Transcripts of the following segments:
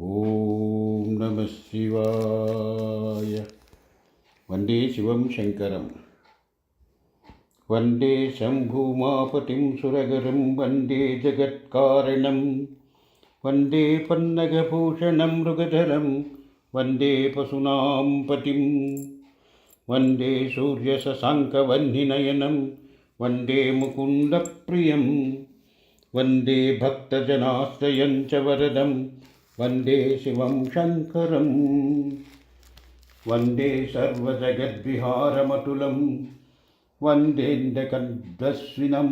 ॐ नमः शिवाय। वंदे शिवं शङ्करं वंदे शम्भुमापतिं सुरगरं, वंदे जगत्कारणं वंदे पन्नगभूषणं, मृगधरं। वंदे पशूनां पतिं वंदे सूर्यशशाङ्कवह्निनयनं। वंदे मुकुन्दप्रियं वंदे भक्तजनाश्रयं च वरदं वन्दे शिवं शङ्करं वन्दे सर्वजगद्विहारमतुलं वन्देन्दकद्वस्विनं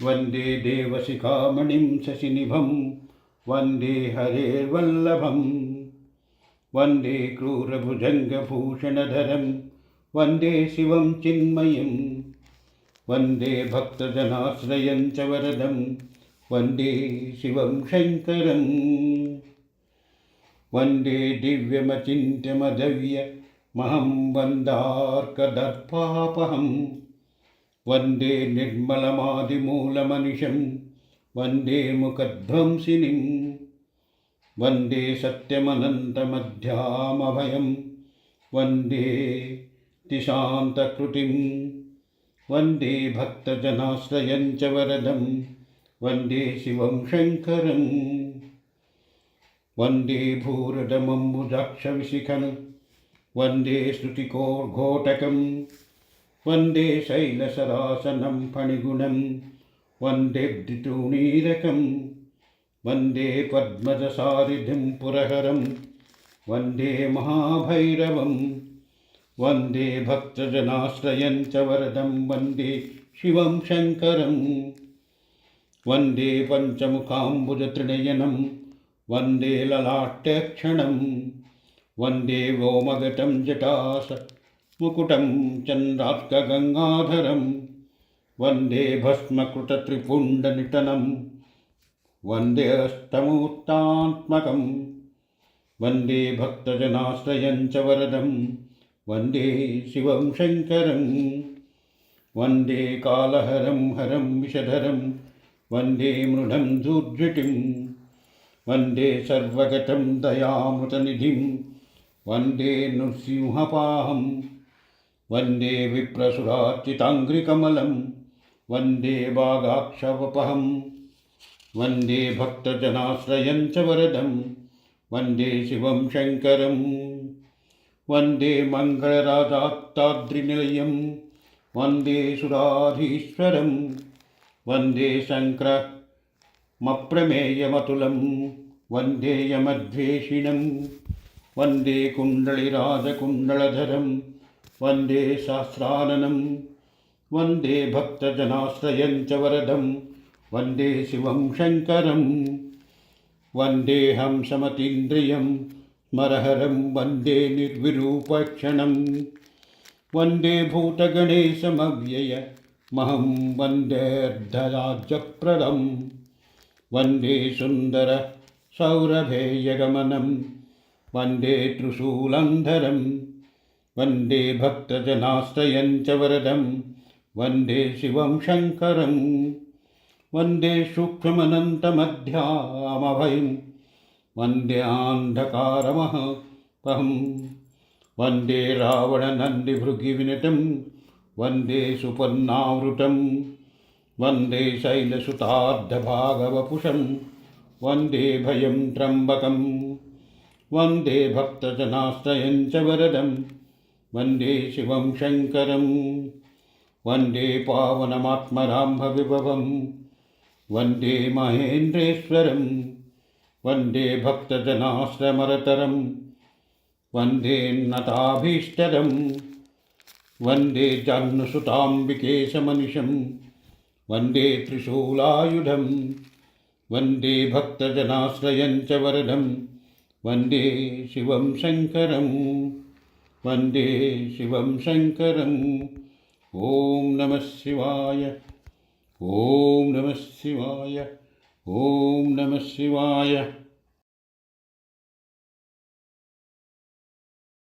वन्दे देवशिखामणिं शशिनिभं वन्दे हरेर्वल्लभं वन्दे क्रूरभुजङ्गभूषणधरं वन्दे शिवं चिन्मयं वन्दे भक्तजनाश्रयं च वरदं वन्दे शिवं शङ्करं वन्दे दिव्यमचिन्त्यमदव्यमहं वन्दार्कदर्पापहं वन्दे निर्मलमादिमूलमनिशं वन्दे मुखध्वंसिनीं वन्दे सत्यमनन्तमध्यामभयं वन्दे तिशान्तकृतिं वन्दे भक्तजनाश्रयं च वरदं वंदे शिवं शङ्करं वंदे भूरदमम्बुजाक्षविशिखं वंदे श्रुतिकोघोटकं वंदे शैलसरासनं फणिगुणं वंदे द्वितूणीरकं वंदे पद्मजसारिधिं पुरहरं वंदे महाभैरवं वंदे भक्तजनाश्रयं च वरदं। वंदे शिवं शङ्करम्। वन्दे पञ्चमुखाम्बुजत्रिनयनं वन्दे ललाट्यक्षणं वन्दे व्योमगतं जटास मुकुटं चन्द्रार्कगङ्गाधरं वन्दे भस्मकृतत्रिपुण्डनिटनं वन्दे अष्टमूर्तात्मकं वन्दे भक्तजनाश्रयं च वरदं वन्दे शिवं शङ्करं वन्दे कालहरं हरं विषधरं वन्दे मृढं दुर्जटिं वन्दे सर्वगतं दयामृतनिधिं वन्दे नृसिंहपाहं वन्दे विप्रसुरार्चिताङ्घ्रिकमलं वन्दे वागाक्षवपहं वन्दे भक्तजनाश्रयं च वरदं वन्दे शिवं शङ्करं वन्दे मङ्गलराजात्ताद्रिनिलयं वन्दे सुराधीश्वरम् वन्दे शङ्करमप्रमेयमतुलं वन्दे यमद्वेषिणं वन्दे कुण्डलिराजकुण्डलधरं वन्दे शास्त्राननं वन्दे भक्तजनाश्रयं च वरदं वन्दे शिवं शङ्करं वन्दे हंसमतीन्द्रियं स्मरहरं वन्दे निर्विरूपक्षणं वन्दे भूतगणेशमव्यय महं वन्देऽर्धराज्यप्रदं वंदे सुन्दरसौरभेयगमनं वंदे त्रिशूलन्धरं वंदे भक्तजनाश्रयं च वरदं वंदे शिवं शङ्करं वंदे सूक्ष्ममनन्तमध्यामभयं वन्द्यान्धकारमहपहं वंदे रावणनन्दिभृगिविनतं वंदे सुपर्णावृतं वंदे शैलसुतार्धभागवपुषं वंदे भयं त्र्यम्बकं वंदे भक्तजनाश्रयं च वरदं वंदे शिवं शङ्करं वंदे पावनमात्मराम्भविभवं वंदे महेन्द्रेश्वरं वंदे भक्तजनाश्रमरतरं वन्देन्नताभीष्टदम् वंदे जाह्नुसुताम्बिकेशमनिशं वंदे त्रिशूलायुधं वंदे भक्तजनाश्रयं च वरदं वंदे शिवं शङ्करं वंदे शिवं शङ्करम्। ॐ नमः शिवाय, ॐ नमः शिवाय, ॐ नमः शिवाय।